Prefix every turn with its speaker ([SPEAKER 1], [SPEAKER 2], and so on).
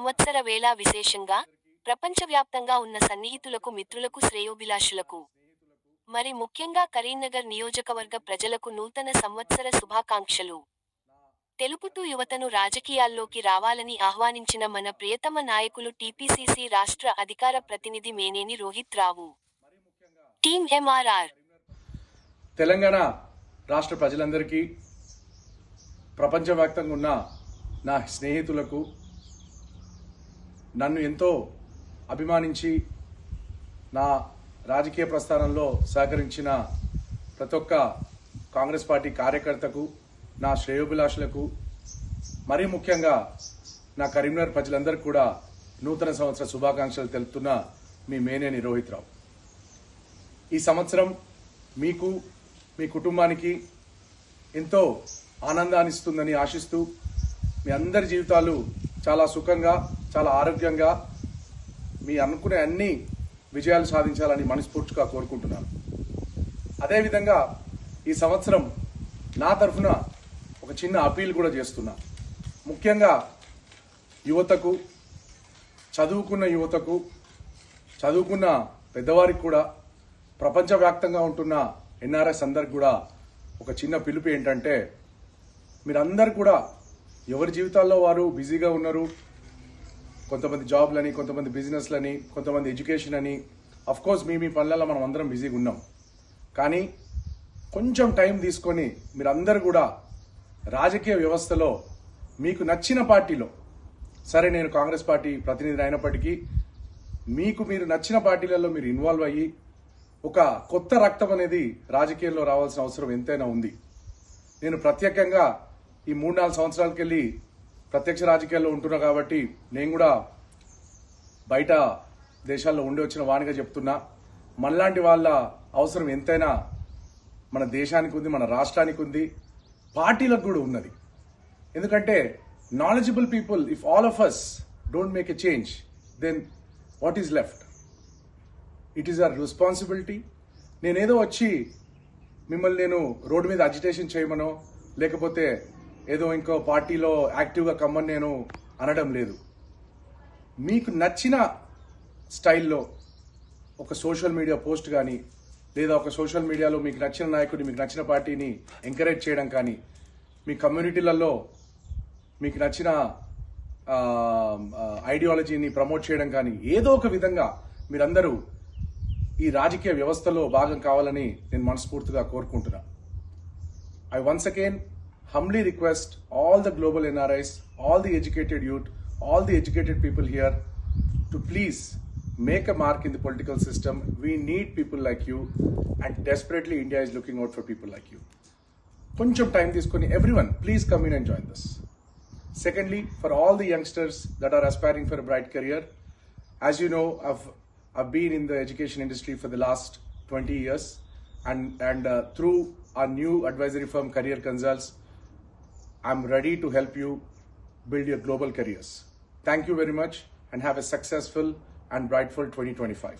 [SPEAKER 1] సంవత్సర వేళ విశేషంగా ప్రపంచవ్యాప్తంగా ఉన్న సన్నిహితులకు మిత్రులకు శ్రేయోభిలాషులకు. మరి ముఖ్యంగా కరీంనగర్ నియోజకవర్గ ప్రజలకు నూతన సంవత్సర శుభాకాంక్షలు. తెలుపుతూ యువతను రాజకీయాల్లోకి రావాలని ఆహ్వానించిన మన ప్రియతమ నాయకులు టీపీసీసీ రాష్ట్ర అధికార ప్రతినిధి మేనేని రోహిత్ రావు. Team MRR.
[SPEAKER 2] తెలంగాణ రాష్ట్ర ప్రజలందరికీ ప్రపంచవ్యాప్తంగా ఉన్న నా స్నేహితులకు నన్ను ఎంతో అభిమానించి నా రాజకీయ ప్రస్థానంలో సహకరించిన ప్రతి ఒక్క కాంగ్రెస్ పార్టీ కార్యకర్తకు నా శ్రేయోభిలాషులకు మరీ ముఖ్యంగా నా కరీంనగర్ ప్రజలందరికీ కూడా నూతన సంవత్సర శుభాకాంక్షలు తెలుపుతున్న మీ మేనేని రోహిత్ రావు ఈ సంవత్సరం మీకు మీ కుటుంబానికి ఎంతో ఆనందాన్నిస్తుందని ఆశిస్తూ మీ అందరి జీవితాలు చాలా సుఖంగా చాలా ఆరోగ్యంగా మీ అనుకునే అన్ని విజయాలు సాధించాలని మనస్ఫూర్తిగా కోరుకుంటున్నాను. అదేవిధంగా ఈ సంవత్సరం నా తరఫున ఒక చిన్న అపీల్ కూడా చేస్తున్నా. ముఖ్యంగా యువతకు చదువుకున్న యువతకు చదువుకున్న పెద్దవారికి కూడా ప్రపంచవ్యాప్తంగా ఉంటున్న ఎన్ఆర్ఎస్ అందరికి కూడా ఒక చిన్న పిలుపు ఏంటంటే మీరందరు కూడా ఎవరి జీవితాల్లో వారు బిజీగా ఉన్నారు? కొంతమంది జాబ్లని కొంతమంది బిజినెస్లని కొంతమంది ఎడ్యుకేషన్ అని. కోర్స్ మీ మీ పనులలో మనం అందరం బిజీగా ఉన్నాం. కానీ కొంచెం టైం తీసుకొని మీరందరూ కూడా రాజకీయ వ్యవస్థలో మీకు నచ్చిన పార్టీలో సరే నేను కాంగ్రెస్ పార్టీ ప్రతినిధిని అయినప్పటికీ మీకు మీరు నచ్చిన పార్టీలలో మీరు ఇన్వాల్వ్ అయ్యి ఒక కొత్త రక్తం అనేది రాజకీయాల్లో రావాల్సిన అవసరం ఎంతైనా ఉంది. నేను ప్రత్యేకంగా ఈ మూడు నాలుగు సంవత్సరాలకి వెళ్ళి ప్రత్యక్ష రాజకీయాల్లో ఉంటున్నా కాబట్టి నేను కూడా బయట దేశాల్లో ఉండి వచ్చిన వాణిగా చెప్తున్నా. మనలాంటి వాళ్ళ అవసరం ఎంతైనా మన దేశానికి ఉంది మన రాష్ట్రానికి ఉంది. పార్టీలకు కూడా ఉన్నది. ఎందుకంటే knowledgeable people if all of us don't make a change then what is left it is our responsibility నేనేదో వచ్చి మిమ్మల్ని నేను రోడ్డు మీద అజిటేషన్ చేయమనో లేకపోతే ఏదో ఇంకో పార్టీలో యాక్టివ్గా కమ్మని నేను అనడం లేదు. మీకు నచ్చిన స్టైల్లో ఒక సోషల్ మీడియా పోస్ట్ కానీ లేదా ఒక సోషల్ మీడియాలో మీకు నచ్చిన నాయకుడిని మీకు నచ్చిన పార్టీని ఎంకరేజ్ చేయడం కానీ మీ కమ్యూనిటీలలో మీకు నచ్చిన ఐడియాలజీని ప్రమోట్ చేయడం కానీ ఏదో ఒక విధంగా మీరందరూ ఈ రాజకీయ వ్యవస్థలో భాగం కావాలని నేను మనస్ఫూర్తిగా కోరుకుంటున్నా. I once again humbly request all the global NRIs, all the educated youth, all the educated people here to please make a mark in the political system. We need people like you, and desperately India is looking out for people like you. కొంచెం time తీసుకొని everyone please come in and join this secondly for all the youngsters that are aspiring for bright career as you know, I've I've been in the education industry for the last 20 years, and and uh, through our new advisory firm, Career Consults, I'm ready to help you build your global careers. Thank you very much, and have a successful and brightful 2025.